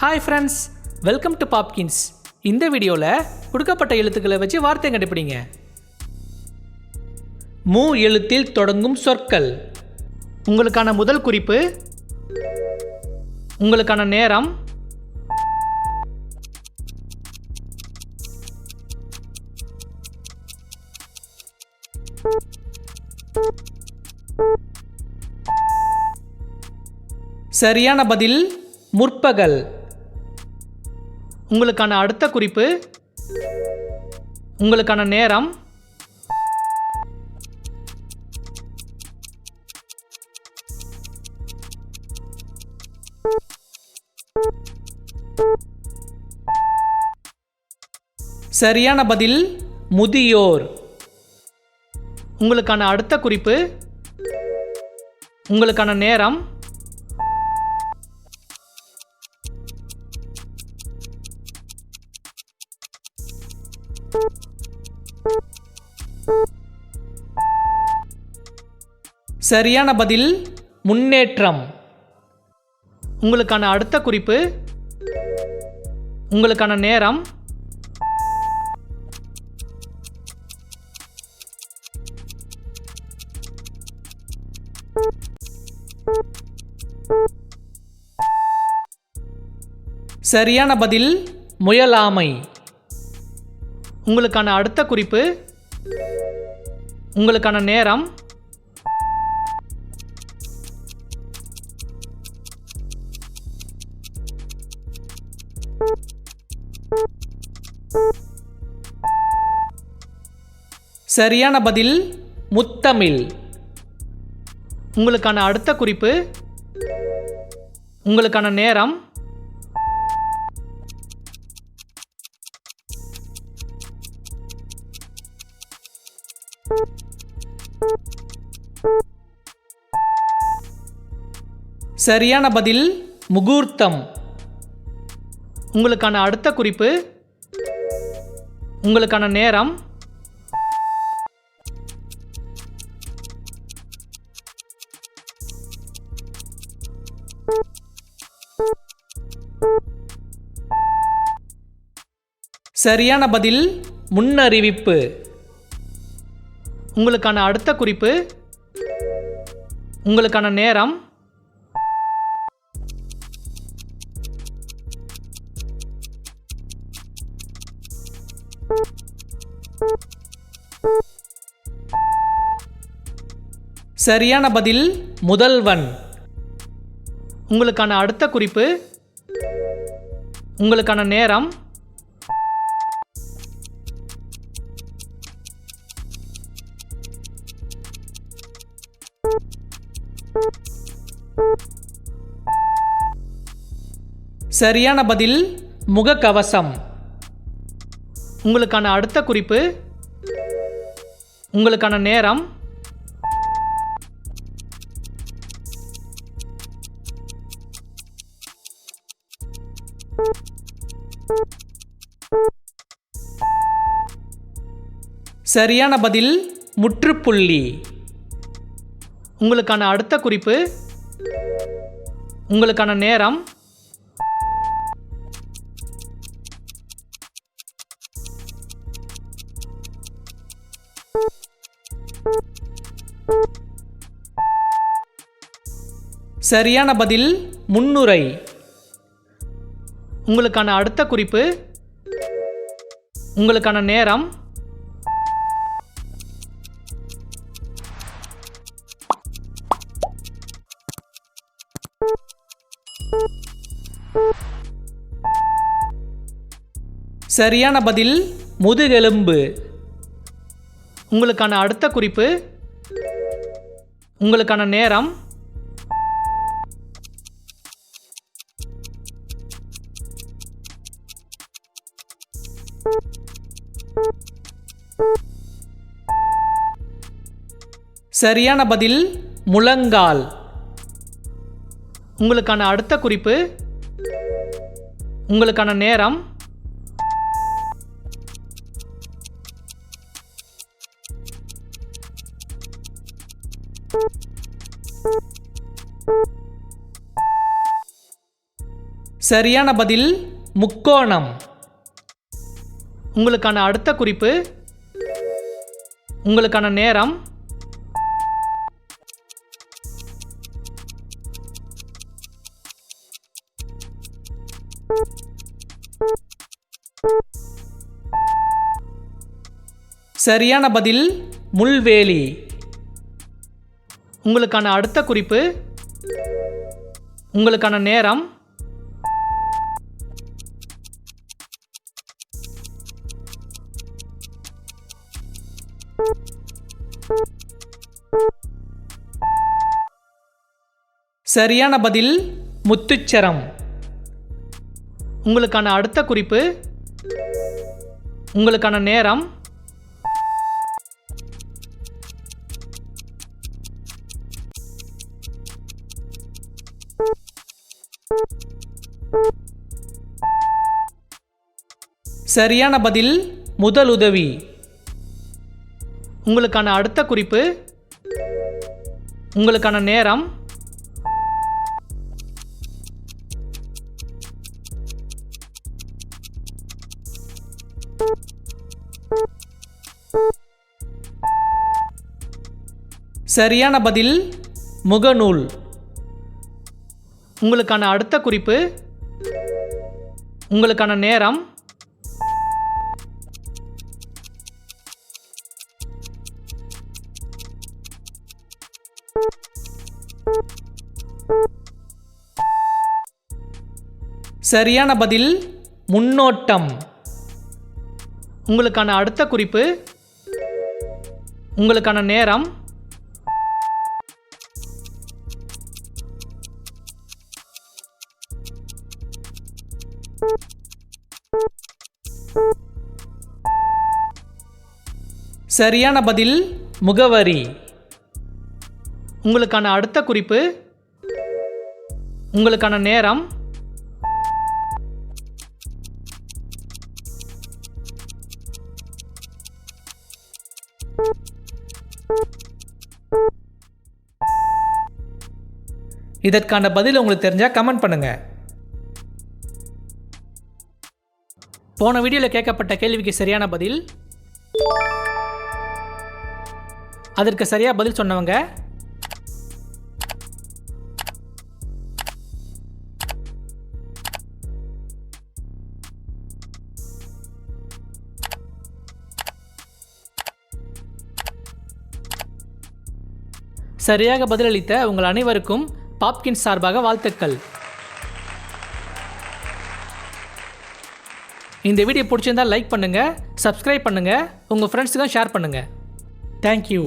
Hi friends welcome to Popkins இந்த வீடியோவில் கொடுக்கப்பட்ட எழுத்துக்களை வச்சு வார்த்தை கண்டுபிடிங்க. மூ எழுத்தில் தொடங்கும் சொற்கள். உங்களுக்கான முதல் குறிப்பு உங்களுக்கான நேரம் சரியான பதில் முற்பகல். உங்களுக்கான அடுத்த குறிப்பு உங்களுக்கான நேரம் சரியான பதில் முதியோர். உங்களுக்கான அடுத்த குறிப்பு உங்களுக்கான நேரம் சரியான பதில் முன்னேற்றம். உங்களுக்கான அடுத்த குறிப்பு உங்களுக்கான நேரம். சரியான பதில் முயலாமை. உங்களுக்கான அடுத்த குறிப்பு உங்களுக்கான நேரம். சரியான பதில் முத்தமிழ். உங்களுக்கான அடுத்த குறிப்பு உங்களுக்கான நேரம். சரியான பதில் முகூர்த்தம். உங்களுக்கான அடுத்த குறிப்பு உங்களுக்கான நேரம். சரியான பதில் முன்னறிவிப்பு. உங்களுக்கான அடுத்த குறிப்பு உங்களுக்கான நேரம். சரியான பதில் முதல்வன். உங்களுக்கான அடுத்த குறிப்பு உங்களுக்கான நேரம். சரியான பதில் முகக்கவசம். உங்களுக்கான அடுத்த குறிப்பு உங்களுக்கான நேரம் சரியான பதில் முற்றுப்புள்ளி. உங்களுக்கான அடுத்த குறிப்பு உங்களுக்கான நேரம் சரியான பதில் முன்னுரை. உங்களுக்கான அடுத்த குறிப்பு உங்களுக்கான நேரம். சரியான பதில் முதுகெலும்பு. உங்களுக்கான அடுத்த குறிப்பு உங்களுக்கான நேரம் சரியான பதில் முழங்கால். உங்களுக்கான அடுத்த குறிப்பு உங்களுக்கான நேரம் சரியான பதில் முக்கோணம். உங்களுக்கான அடுத்த குறிப்பு உங்களுக்கான நேரம். சரியான பதில் முள்வேலி. உங்களுக்கான அடுத்த குறிப்பு உங்களுக்கான நேரம். சரியான பதில் முத்துச்சரம். உங்களுக்கான அடுத்த குறிப்பு உங்களுக்கான நேரம். சரியான பதில் முதலுதவி. உங்களுக்கான அடுத்த குறிப்பு உங்களுக்கான நேரம். சரியான பதில் முகநூல். உங்களுக்கான அடுத்த குறிப்பு உங்களுக்கான நேரம். சரியான பதில் முன்னோட்டம். உங்களுக்கான அடுத்த குறிப்பு உங்களுக்கான நேரம். சரியான பதில் முகவரி. உங்களுக்கான அடுத்த குறிப்பு உங்களுக்கான நேரம். இதற்கான பதில் உங்களுக்கு தெரிஞ்சால் கமெண்ட் பண்ணுங்கள் போன வீடியோவில் கேட்கப்பட்ட கேள்விக்கு சரியான பதில்? அதற்கு சரியா பதில் சொன்னவங்க? சரியாக பதிலளித்த உங்கள் அனைவருக்கும் பாப்கின் சார்பாக வாழ்த்துக்கள். இந்த வீடியோ பிடிச்சிருந்தால் லைக் பண்ணுங்கள் சப்ஸ்கிரைப் பண்ணுங்கள் உங்கள் ஃப்ரெண்ட்ஸுக்கும் ஷேர் பண்ணுங்கள் தேங்க்யூ